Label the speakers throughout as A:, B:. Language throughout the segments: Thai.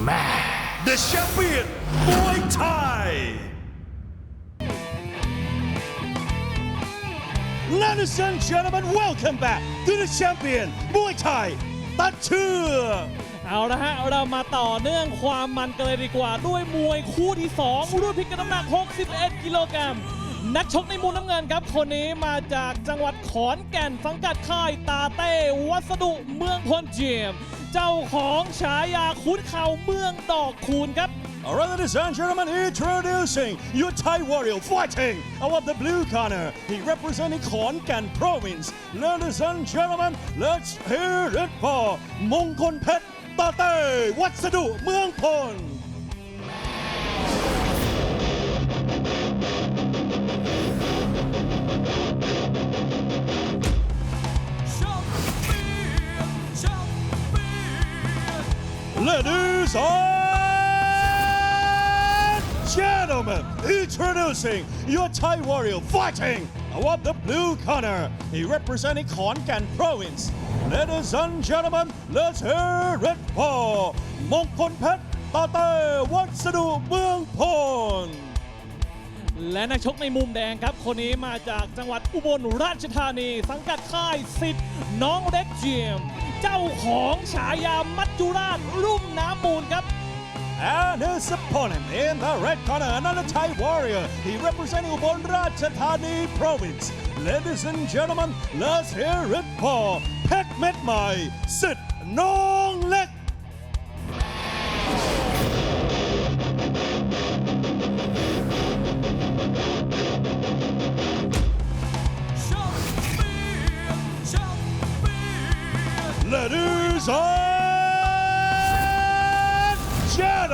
A: The champion, Muay Thai. Ladies and gentlemen, welcome back to the champion, Muay Thai, ตัดเชือก
B: เอาละฮะ เรามาต่อเนื่องความมันกันเลยดีกว่า ด้วยมวยคู่ที่ 2 รุ่นพิกัดน้ำหนัก 61 กิโลกรัม นักชกในมุมน้ำเงินครับ คนนี้มาจากจังหวัดขอนแก่นสังกัดค่ายตาเต้วัสดุเมืองพลเจียม เจ้าของฉายาคุ้นเข่าเมืองดอกคูณครับ
A: Alright, ladies and gentlemen, introducing your Thai warrior fighting out of the blue corner. He representing Khonkan province. Ladies and gentlemen, let's hear it for มงคลเพ Ladies and gentlemen, introducing your Thai warrior fighting out of the blue corner. He representing Khon Gan province. Ladies and gentlemen, let's hear it for มงคลเพชรตาเต้วัสดุเมืองพล
B: และนักชกในมุมแดงครับ คนนี้มาจากจังหวัดอุบลราชธานี สังกัดค่ายสิทธิ์น้องเล็กเจียม เจ้าของฉายามัจจุราชรุ่มน้ำมูลครับ
A: And his opponent in the red corner, another Thai warrior. He representing Ubon Ratchathani province. Ladies and gentlemen, let's hear it for Pet Met Mai, Sit Nong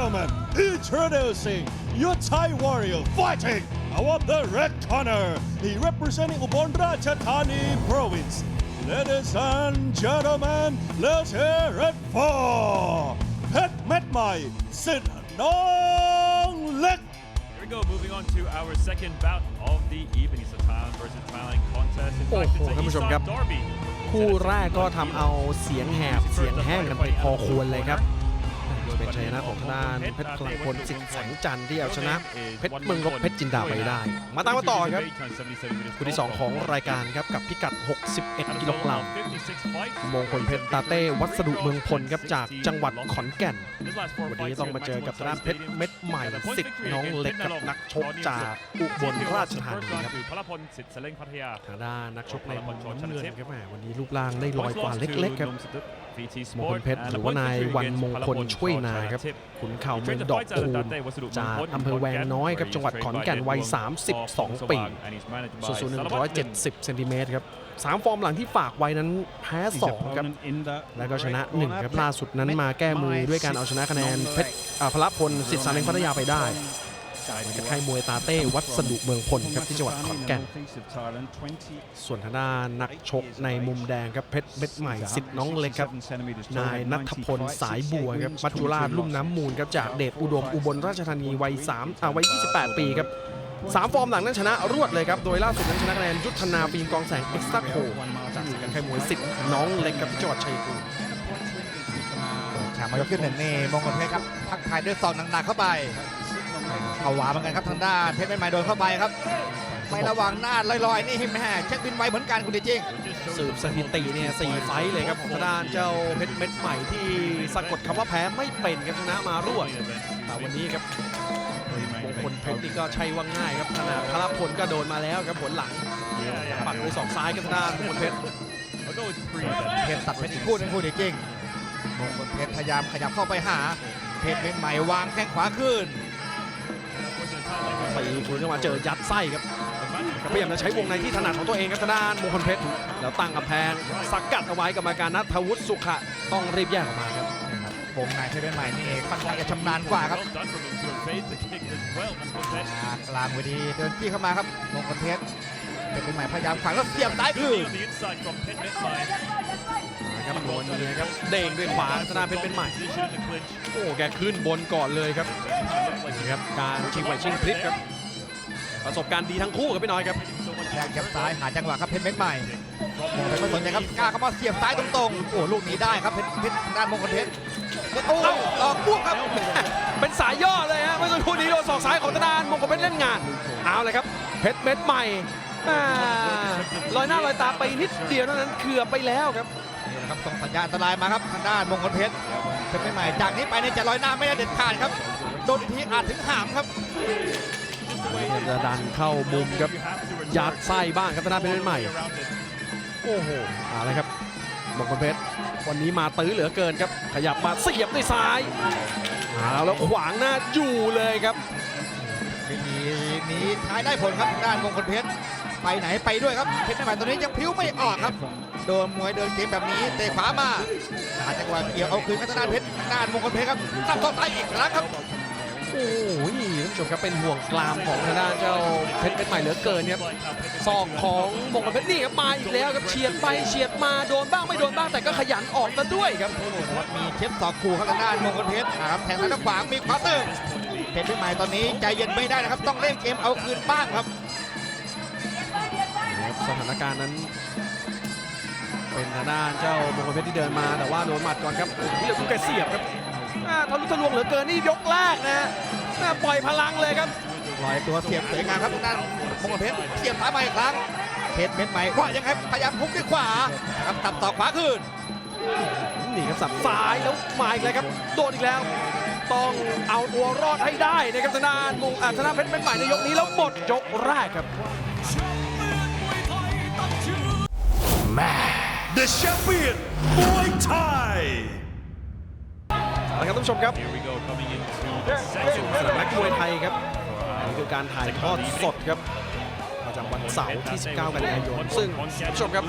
A: gentlemen, introducing your Thai warrior fighting out of the red corner. He representing Ubon Ratchathani province. Ladies and gentlemen, let's hear it for Pet Met Mai Sit Nong Lek.
C: Here we go, moving on to our second bout of the evening. It's a Thailand versus Thailand contest. In fact,
D: Oh,
C: it's
D: ท่าน
C: a
D: ผู้ชมครับ
C: Eastern Derby.
D: คู่แรกก็ทำเอาเสียงแหบเสียงแห้งกันไปพอควรเลยครับโดย เป็นชัยชนะของทางด้านเพชรพลังพลสิทธิ์แสงจันทร์ที่เอาชนะ เพชรเมืองรบเพชรจินดาไปได้ มาตามมาต่อครับคู่ที่ 2 ของรายการครับกับพิกัด 61 กิโลกรัมมงคลเพชรตาเต้วัสดุเมืองพลครับจากจังหวัดขอนแก่น วันนี้ต้องมาเจอกับทางด้านเพชรเม็ดใหม่สิทธิ์น้องเล็กกับนักชกจากอุบลราชธานีครับ
C: พลพลสิทธิ์เสลงพัทยา
D: ทางด้านนักชกในมุมน้ำเงินครับแหมวันนี้รูปร่างได้ลอยกว่าเล็กๆครับมงคลเพชรหรือว่านายวันมงคลช่วยนาครับขุนเข่าเมืองดอกคูณจากอำเภอแวงน้อยครับจังหวัดขอนแก่นวัย 32 ปีส่วนสูง170เซนติเมตรครับสามฟอร์มหลังที่ฝากไว้นั้นแพ้2ครับแล้วก็ชนะ1ครับล่าสุดนั้นมาแก้มือด้วยการเอาชนะคะแนนเพชรอ่าพละพลสิทธิ์สาเล็งพัทยาไปได้ จากค่ายมวยตาเต้วัสดุเมืองพลครับที่จังหวัดขอนแก่น ส่วนทางด้านนักชกในมุมแดงครับเพชรเม็ดใหม่สิทธิ์น้องเล็กครับ นายนัทพลสายบัวครับมัจจุราชลุ่มน้ำมูลครับจากเดชอุดมอุบลราชธานีวัย3อ่าวัย 28 ปีครับสามฟอร์มหลังนั้นชนะรวดเลยครับ โดยล่าสุดนั้นชนะคะแนนยุทธนาฟิล์มกองแสงเอ็กซ์ตร้าโคจากสังกัดค่ายมวยสิทธิ์น้องเล็กครับที่จังหวัดชัยภูมิ
E: ฉากมายกขึ้นหนึ่งนี่มงคลเพชรครับทักทายด้วยศอกหนักๆเข้าไป เอาหวาเหมือนกันครับทางด้านเพชรไม่ไม้โดนเข้าไปครับไม่ระวังหน้าลอยๆนี่แม่เช็คบินไวเหมือนกันคุณดิจิง
D: สืบสถิติเนี่ยสี่ไฟท์เลยครับของทางด้านเจ้าเพชรเม็ดใหม่ที่สะกดคำว่าแพ้ไม่เป็นครับชนะมารวดแต่วันนี้ครับมงคลเพชรนี่ก็ใช่ว่าง่ายครับขนาดพลพลก็โดนมาแล้วครับผลหลังปัดด้วยศอกซ้ายครับทางด้านมงคลเพชร
E: เพชรตัดเพชรอีกคู่หนึงคุณดิจิงมงคลเพชรพยายามขยับเข้าไปหาเพชรเป็นใหม่วางแข้งขวาขึ้น
D: ตีชวนเข้ามาเจอยัดไส้ครับก็พยายามจะใช้วงในที่ถนัดของตัวเองครับทางด้านมงคลเพชรแล้วตั้งกำแพงสกัดเอาไว้กรรมการนัทวุฒิสุขะต้องรีบแยกออกมาครับ
E: วงในเพชรเป็นใหม่นี่ค่อนข้างจะชำนาญกว่าครับอ่ากลางเวทีเดินจี้เข้ามาครับมงคลเพชรเพชรเป็นใหม่พยายามขวางแล้วเสียบซ้ายคืน
D: นะ ครับโดนนี่ครับเด้งด้วยขวาธนาเพชรเป็นใหม่ โอ้แกขึ้นบนก่อนเลยครับนี่ครับการชิงไหวชิงพลิกครับ ประสบการณ์ดีทั้งคู่ครับพี่น้อยครับ
E: แทงแคบซ้ายหาจังหวะครับเพชรเม็ดใหม่มงคลเพชรไม่สนใจครับกล้าเข้ามาเสียบซ้ายตรงๆโอ้ลูกนี้ได้ครับเพชรเพชรด้านมงคลเพชรเพชรโอ้ดอกบวกครับ
D: อกซ้ายของทางด้านมงคลเพชรเล่นงานเอาเลยครับเพชรเม็ดใหม่อ่าลอยหน้าลอยตาไปนิดเดียวเท่านั้นเกือบไปแล้วครับ
E: นี่นะครับส่งสัญญาณอันตรายมาครับทางด้านมงคลเพชรเพชรใหม่ๆจากนี้ไปเนี่ยจะลอยหน้าไม่ได้เด็ดขาดครับโดนอีกทีอาจถึงหามครับ
D: จะดันเข้ามุมครับยัดไส้บ้างครับทางด้านเพชรเม็ดใหม่โอ้โหเอาเลยครับมงคลเพชรวันนี้มาตื้อเหลือเกินครับ ขยับมาเสียบด้วยซ้ายเอาแล้วขวางหน้าอยู่เลยครับ
E: วิธีนี้ท้ายได้ผลครับทางด้านมงคลเพชร ไปไหนไปด้วยครับเพชรใหม่ๆตัวนี้ยังพลิ้วไม่ออกครับ โดนมวยเดินเกมแบบนี้เตะขวามาหาจังหวะเกี่ยวเอาคืนกับทางด้านเพชรด้านมงคลเพชรครับสับต่อซ้ายอีกครั้งครับ
D: โอ้โหท่านผู้ชมครับเป็นห่วงกลามของทางด้านเจ้าเพชรเป็นใหม่เหลือเกินครับศอกของมงคลเพชรนี่ครับมาอีกแล้วครับเฉียดไปเฉียดมาโดนบ้างไม่โดนบ้างแต่ก็ขยันออกซะด้วยครับ
E: มีเช็ดสอกคู่ครับทางด้านมงคลเพชรนะครับแทงซ้ายทางขวางมีขวาเติมเพชรใหม่ตอนนี้ใจเย็นไม่ได้นะครับ ต้องเล่นเกมเอาคืนบ้างครับ
D: สถานการณ์นั้น เป็นทางด้านเจ้ามงคลเพชรที่เดินมาแต่ว่าโดนหมัดก่อนครับโอ้โหพี่เหลือคุณแกเสียบครับอ่าทะลุทะลวงเหลือเกินนี่ยกแรกนะอ่าปล่อยพลังเลยครับ
E: ลอยตัวเสียบสวยงามครับทางด้านมงคลเพชรเสียบซ้ายมาอีกครั้งเพชรเม็ดใหม่ว่ายังไงพยายามพุกด้วยขวานะครับตับต่อขวาคืน
D: นี่ครับสับซ้ายแล้วมาอีกแล้วครับโดนอีกแล้ว ต้องเอาตัวรอดให้ได้นะครับทางด้านมงอ่าทางด้านเพชรเป็นใหม่ในยกนี้แล้วหมดยกแรกครับ
A: The champion Muay Thai
D: เอาละครับท่านผู้ชมครับ
C: Here we go, coming into the second
D: สนามนักมวยไทยครับ
C: for
D: นี่
C: our
D: คือการถ่ายทอดสดครับประจำวันเสาร์ที่ 19 กันยายน ซึ่งท่านผู้ชมครับ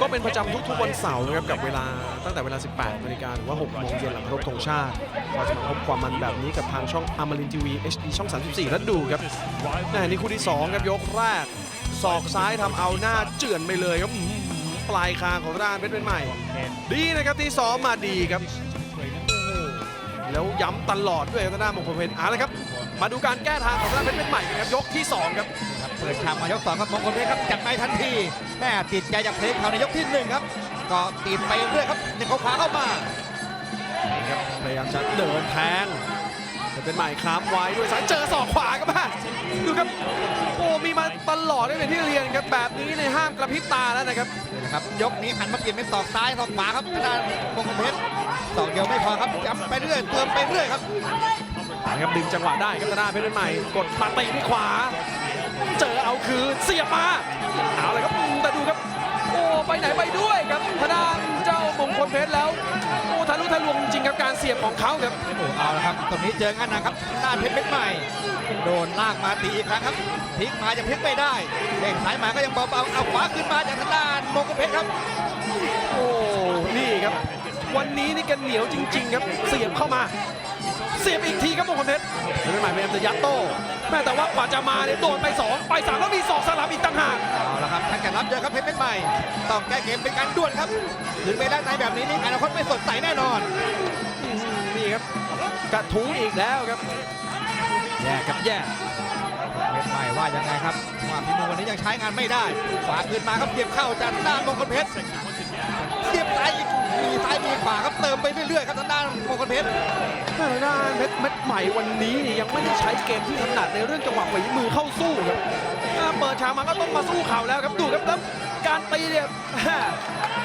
D: ก็เป็นประจำทุกๆวันเสาร์นะครับกับเวลาตั้งแต่เวลา 18นาฬิกาหรือว่า 6 โมงเย็นหลังเคารพธงชาติเราจะมาพบความมันแบบนี้กับทางช่องอมรินทีวี HD ช่อง 34 แล้วดูครับแน่นี่คู่ที่ 2 ครับยกแรก ศอกซ้ายทำเอาหน้าเจือนไปเลยครับอื้อหือ ปลายคางของด้านเพชรเป็นใหม่ ดีนะครับที่ซ้อมมาดีครับ แล้วย้ำตลอดด้วยทางด้านมงคลเพชรเอาละครับ มาดูการแก้ทางของทางด้านเพชรเป็นใหม่กันครับยกที่ 2 ครับ
E: เปิดฉากมายกสองครับมงคลเพชรครับจัดไปทันทีแม่ติดใจจากเพลงเขาในยกที่หนึ่งครับก็ติดไปเรื่อยครับหนึ่งเขาขวาเข้ามา
D: นี่ครับพยายามจะเดินแทงแต่ เป็นใหม่ค้ำไว้ด้วยซ้ายเจอศอกขวาครับแม่ดูครับโอ้มีมาตลอดได้เป็นที่เรียนครับแบบนี้ในยห้ามกระพริบตาแล้วนะครับ
E: นี่แหละครับ ยกนี้หันมาเปลี่ยนเป็นศอกซ้ายศอกขวาครับทางด้านมงคลเพชรศอกเดียวไม่พอครับย้ำไปเรื่อยเติมไปเรื่อยครับ
D: นะครับดึงจังหวะได้ครับทางด้านเพชรเป็นใหม่ กดมาตีที่ขวา เจอเอาคืนเสียบมาเอาเลยครับอืมแต่ดูครับโอ้ไปไหนไปด้วยครับทางด้านเจ้ามงคลเพชรแล้วโอ้ทะ ลุทะลวงจริงๆครับการเสียบของเขาครับ
E: โอ้เอาละครับตรงนี้เจองานหนะครับด้านเพชรเม็ดใหม่ โดนลากมาตีอีกครั้งครับพลิกมายังพลิกไม่ได้เด้งสายมาก็ยังเบาๆเอาขวาขึ้นมาจากทางด้านมงคลเพชรครับ
D: โอ้นี่ครับ วันนี้นี่กันเหนียวจริง ๆ ครับเสียบเข้ามา เสียบอีกทีครับมงคลเพชรไม่หมายพยายามจะยัดโต้แม่แต่ว่ากว่าจะมาเนี่ยโดนไป2ไป3แล้วมีศอกสลับอีกต่าง
E: เยอะครับเพชรเม็ดใหม่ ต้องแก้เกมเป็นการด่วนครับถึงไปด้านในแบบนี้นี่อนาคตไม่สดใสแน่นอน
D: อืมนี่ครับกระทุ้งอีกแล้วครับแย่ครับแย่
E: เพชรใหม่ว่ายังไงครับว่าพี่มือวันนี้ยังใช้งานไม่ได้ขวาขึ้นมาครับเสียบเข้าจากด้านมงคลเพชรเสียบซ้ายอีกมี ซ้ายมีขวาครับเติมไปเรื่อยๆครับทางด้านมงคลเพชร
D: ทางด้านเพชรเม็ดใหม่วันนี้นี่ยังไม่ได้ใช้เกมที่ถนัดในเรื่องจังหวะฝีมือเข้าสู้ครับอ่าเปิดฉากมาก็ต้องมาสู้เข่าแล้วครับดูครับแล้วการตีเนี่ย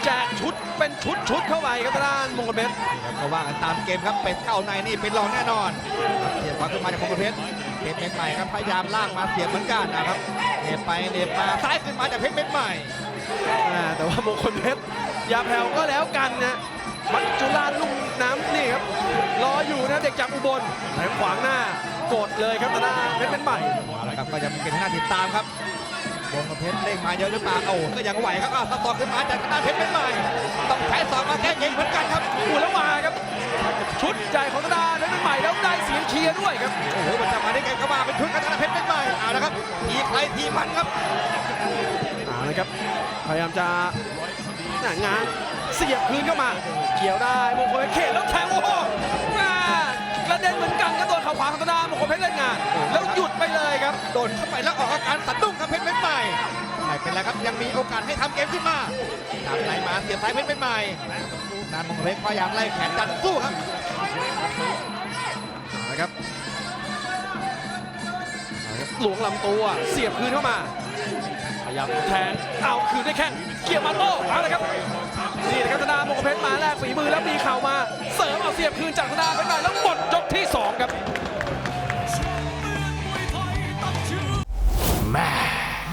D: แจกชุดเป็นชุดชุดๆเข้าไปครับทางด้านมงคลเพชร
E: ก็ว่ากันตามเกมครับเป็ดเข้าในนี่เป็นรองแน่นอนเสียบขวาขึ้นมาจากมงคลเพชรเพชรเม็ดใหม่ครับพยายามลากมาเสียบเหมือนกันนะครับเน็บไปเน็บมาซ้ายขึ้นมาจากเพชรเม็ดใหม่
D: อ่าแต่ว่ามงคลเพชร อย่าแผ่วก็แล้วกันนะมัจจุราชลุ่มน้ำนี่ครับรออยู่นะเด็กจากอุบลแทงขวางหน้ากดเลยครับทางด้านเพชรเป็นใหม่
E: เอาละครับก็ยังเป็นที่น่าติดตามครับวงกระเพชรเร่งมาเยอะหรือเปล่าโอ้ก็ยังไหวครับอ้าวถ้าต่อขึ้นมาจากทางด้านเพชรเป็นใหม่ต้องใช้สองมาแก้เกมเหมือนกันครับ
D: อู้แล้วมาครับ ชุดใหญ่ของทางด้านเพชรเป็นใหม่แล้วได้เสียงเชียร์ด้วยครับ
E: โอ้โหมันจะมาได้ไงก็มาเป็นชุดกันทางด้านเพชรเป็นใหม่เอาละครับทีใครทีมันครับ
D: เอาเลยครับพยายามจะ น่ะง้างเสียบคืนเข้ามา เกี่ยวได้มงคลเพชรเขตแล้วแทงโอ้โหแม่กระเด็นเหมือนกันครับโดนเข่าขวาของทางด้านมงคลเพชรเล่นงาน แล้วหยุดไปเลยครับ
E: โดนเข้าไปแล้วออกอาการสะดุ้งครับเพชรเป็นใหม่ไม่เป็นไรครับยังมีโอกาสให้ทำเกมขึ้นมาตามไหลมาเสียบซ้ายเพชรเป็นใหม่นานมงเพชรพยายามไล่แขนดันสู้ครับ
D: เอาละครับหลวงลำตัวเสียบคืนเข้ามา พยายามแทงเอาคืนด้วยแข้งเกี่ยวมาโต้เอาเลยครับนี่นะครับธนามงคลเพชรมาแลกฝีมือแล้วมีเข่ามา เสริมเอาเสียบคืนจากธนาเพชรมาแล้วหมดยกที่สองครับ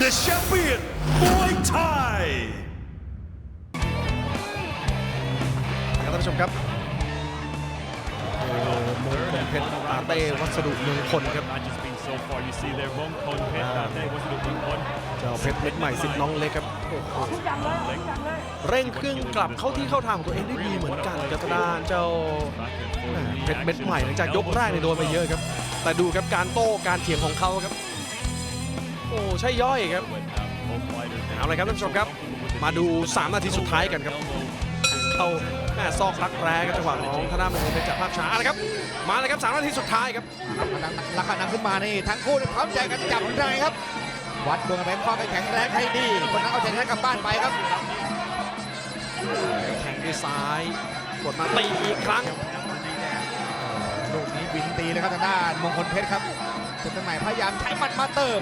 A: The champion Muay Thai
D: ครับท่านผู้ชมครับโอ้มงคลเพชรปาเต้วัสดุเมืองพลครับ
C: Match has been so far. You see there, Mong Kon Pet,
D: Ah.
C: that day was it Mong Kon?
D: เจ้าเพชรเล็กใหม่สิทธิ์น้องเล็กครับโอ้โหเร่งเครื่องกลับเข้าที่เข้าทางของตัวเองได้ดีเหมือนกันครับทางด้านเจ้า
C: Back and
D: แหม่
C: forth.
D: เพชรเม็ดใหม่หลังจากยกแรกในยโดนไปเยอะครับ แต่ดูครับการโต้การเถียงของเขาครับ โอ้ใช่ย่อยครับ
C: Both fighters, they
D: เอาเลยครับท่านผู้ชมครับ มาดู 3 นาทีสุดท้ายกันครับเข้าแม่ซอกรักแร้ครับจังหวะของธนาเมืองเพชรจากภาพช้าเอาละครับ มาเลยครับ3นาทีสุดท้ายครับ
E: ครับราคานังขึ้นมานี่ทั้งคู่นี่พร้อมใจกันจับในครับ วัดดวงกันไปข้อกันแข็งแรงให้ดีคนนั้นเอาใจชนะกลับบ้านไปครับ
D: แข่งด้วยซ้ายกดมาตีอีกครั้ง
E: ลูกนี้บินตีเลยครับทางด้านมงคลเพชรครับเป็นสมัยพยายามใช้หมัดมาเติม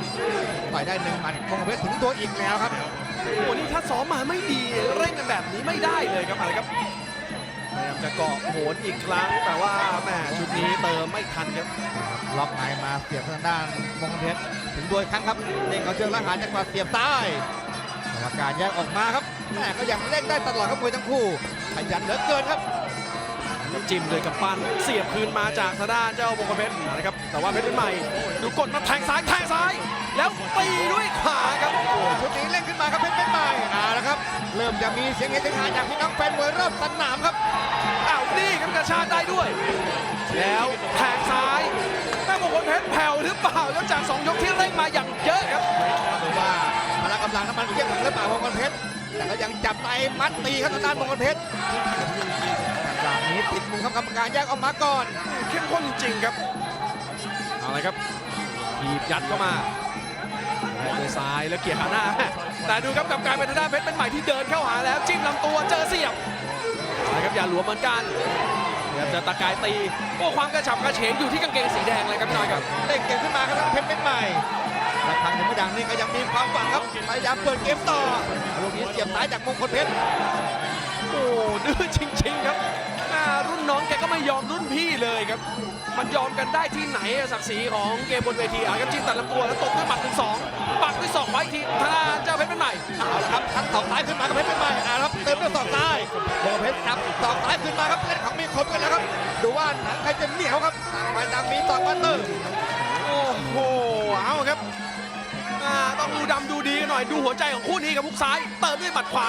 E: ต่อยได้หนึ่งหมัดมงคลเพชรถึงตัวอีกแล้วครับ
D: โอ้โหนี่ถ้าซ้อมมาไม่ดีเร่งกันแบบนี้ไม่ได้เลยครับอะไรครับพยายามจะเกาะโหนอีกครั้ง แต่ว่าแม่ชุดนี้เติมไม่ทันครับ
E: ล็อกในมาเสียบทางด้านมงคลเพชรถึงด้วยครั้งครับเด้งเขาเชิงและหาจังหวะเสียบใต้กรรมการแยกออกมาครับแม่ก็ยังเล่นได้ตลอดครับมวยทั้งคู่ขยันเหลือเกินครับ
D: จิ้มเลยกับปั้นเสียบคืนมาจากทางด้านเจ้ามงคลเพชรนะครับแต่ว่าเพชรเป็นใหม่ดูกดมาแทงซ้ายแทงซ้าย แล้วตีด้วยขวาครับ
E: ชุดนี้เล่นขึ้นมาครับเพชรเป็นใหม่เอาละครับ เริ่มจะมีเสียงเฮเสียงหาจากพี่น้องแฟนมวยรอบสนามครับ
D: อ้าวนี่ครับกระชากได้ด้วย แล้วแทงซ้ายแม่มงคลเพชรแผ่วหรือเปล่าแล้วจากสองยกที่เร่งมาอย่างเยอะครับ
E: หรือว่าพละกำลังน้ำมันเทียบถึงหรือเปล่ามงคลเพชรแต่ก็ยังจับในมัดตีครับทางด้านมงคลเพชรจากนี้ติดมุมครับกรรมการแยกออกมาก่อน
D: เข้มข้นจริงๆครับเอาละครับถีบยัดเข้ามา แทงด้วยซ้ายแล้วเกี่ยขาหน้า แต่ดูครับกลับกลายเป็นทางด้านเพชรเป็นใหม่ที่เดินเข้าหาแล้วจิ้มลำตัวเจอเสียบเอาละครับอย่าหลวมเหมือนกันพยายามจะตะกายตีโอ้ความกระฉับกระเฉงอยู่ที่กางเกงสีแดงเลยครับพี่น้อยครับ
E: เด้งเกมขึ้นมาครับทางเพชรเป็นใหม่และครั้งถึงไม่ดังนี่ก็ยังมีความหวังครับพยายามเปิดเกมต่อลูกนี้เสียบซ้ายจากมงคลเพชร
D: โอ้ดื้อจริง ๆ ครับอ่า รุ่นน้องแกก็ไม่ยอมรุ่นพี่เลยครับ มันยอมกันได้ที่ไหนอะศักดิ์ศรีของเกมบนเวทีอะครับจิ้มตัดลำตัวแล้วตบด้วยหมัดหนึ่งสองปักด้วยศอกไว้อีกทีทางด้านเจ้าเพชรเป็นใหม่
E: เอาละครับทันศอกซ้ายขึ้นมากับเพชรเป็นใหม่เอาละครับเติมด้วยศอกซ้ายมงคลเพชรจับศอกซ้ายขึ้นมาครับเล่นของมีคมกันแล้วครับ ดูว่าหนังใครจะเหนียวครับต่างฝ่ายต่างมีศอกมาเติม
D: โอ้โหเอาครับอ่าต้องดูดำดูดีกันหน่อยดูหัวใจของคู่นี้กับพุกซ้าย เติมด้วยหมัดขวา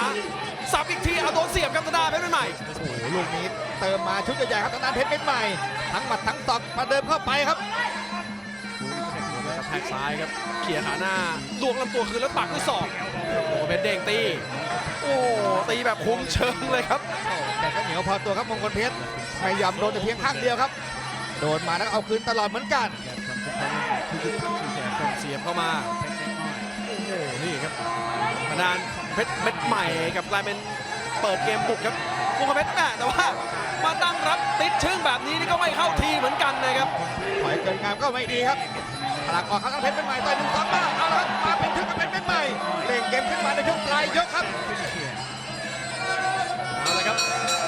D: สับอีกทีเอาโดนเสียบครับธนาเพชรเป็นใหม่
E: โอ้โหลูกนี้เติมมาชุดใหญ่ๆครับทางด้านเพชรเป็นใหม่ ทั้งหมัดทั้งศอกมาเดิมเข้าไปครับ
D: กระแทกซ้ายครับเขี่ยขาหน้าลวงลำตัวคืนแล้วปักด้วยศอกโอ้โหเพชรเด้งตีโอ้ตีแบบคุมเชิงเลยครับ
E: โอ้แต่ก็เหนียวพอตัวครับมงคลเพชรไม่ยอมโดนแต่เพียงข้างเดียวครับ โดนมาแล้วก็เอาคืนตลอดเหมือนกัน
D: เสียบเข้ามาโอ้โหนี่ครับทาง ด้านเพชรเม็ดใหม่กับกลายเป็นเปิดเกมบุกครับวงเพชรแม่แต่ว่ามาตั้งรับติดชึ่งแบบนี้นี่ก็ไม่เข้าทีเหมือนกันนะครับ
E: ถอยเกินงามก็ไม่ดีครับพลังออกข้างเพชรเป็นใหม่ต่อยหนึ่งสองมาเอาละครับมาเป็นทึกกับเพชรเป็นใหม่เล่งเกมขึ้นมาในช่วงปลายยกครับ
D: เอาเลยครับ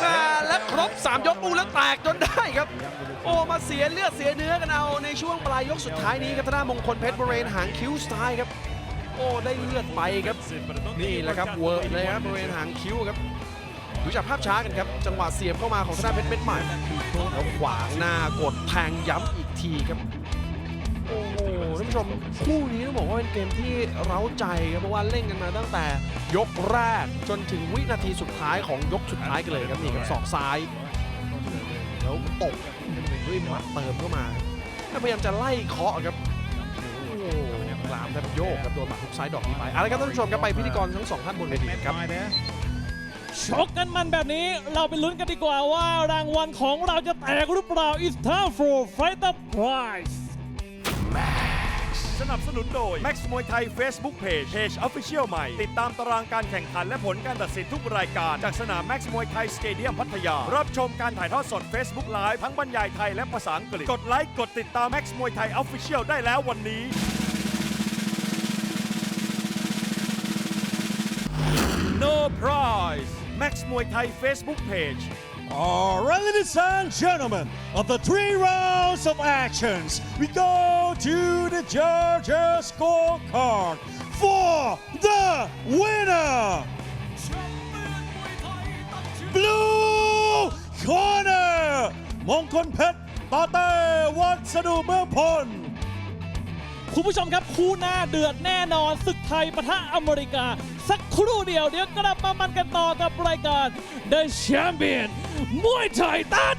D: อ่าและครบ 3 ยกปูแล้วแตกจนได้ครับ โอ้มาเสียเลือดเสียเนื้อกันเอาในช่วงปลายยกสุดท้ายนี้ครับทางด้านมงคลเพชรบริเวณหางคิ้วซ้ายครับ โอ้ได้เลือดไปครับนี่แหละครับเวิร์กเลยครับบริเวณหางคิ้วครับดูจากภาพช้ากันครับ จังหวะเสียบเข้ามาของทางด้าเพชรเม็ดใหม่แล้วขวางหน้ากดแทงย้ำอีกทีครับโอ้โหท่านผู้ชมคู่นี้ต้องบอกว่าเป็นเกมที่เร้าใจครับเพราะว่าเล่นกันมาตั้งแต่ยกแรกจนถึงวินาทีสุดท้ายของยกสุดท้ายกันเลยครับนี่ครับศอกซ้ายแล้วตกด้วยหมัดเติมเข้ามาแล้วพยายามจะไล่เคาะครับโอ้โห ลามแทบโยกครับโดนหมัดทุกซ้ายดอกนี้ไปเอาละครับท่านผู้ชมครับไปพิธีกรทั้งสองท่านบนเวทีครับ
B: ชกกันมันแบบนี้เราไปลุ้นกันดีกว่าว่ารางวัลของเราจะแตกหรือเปล่า It's time for fighter prize
A: สนับสนุนโดย Max มวยไทย Facebook Page Page Official ใหม่ ติดตามตารางการแข่งขันและผลการตัดสินทุกรายการ จากสนาม Max มวยไทยสเตเดียมพัทยา รับชมการถ่ายทอดสด Facebook Live ทั้งบรรยายไทยและภาษาอังกฤษ กดไลค์ กดติดตาม Max มวยไทย Official ได้แล้ววันนี้ no prize Max Muay Thai Facebook page Alright, ladies and gentlemen, of the three rounds of actions, we go to the judges' scorecard for the winner. Blue Corner มงคลเพชรต่อเต้วัสดุเมืองพล
B: คุณผู้ชมครับคู่หน้าเดือดแน่นอนศึกไทยปะทะอเมริกา สักครู่เดียวเดี๋ยวกลับมามันกันต่อกับรายการ The Champion มวยไทยตัด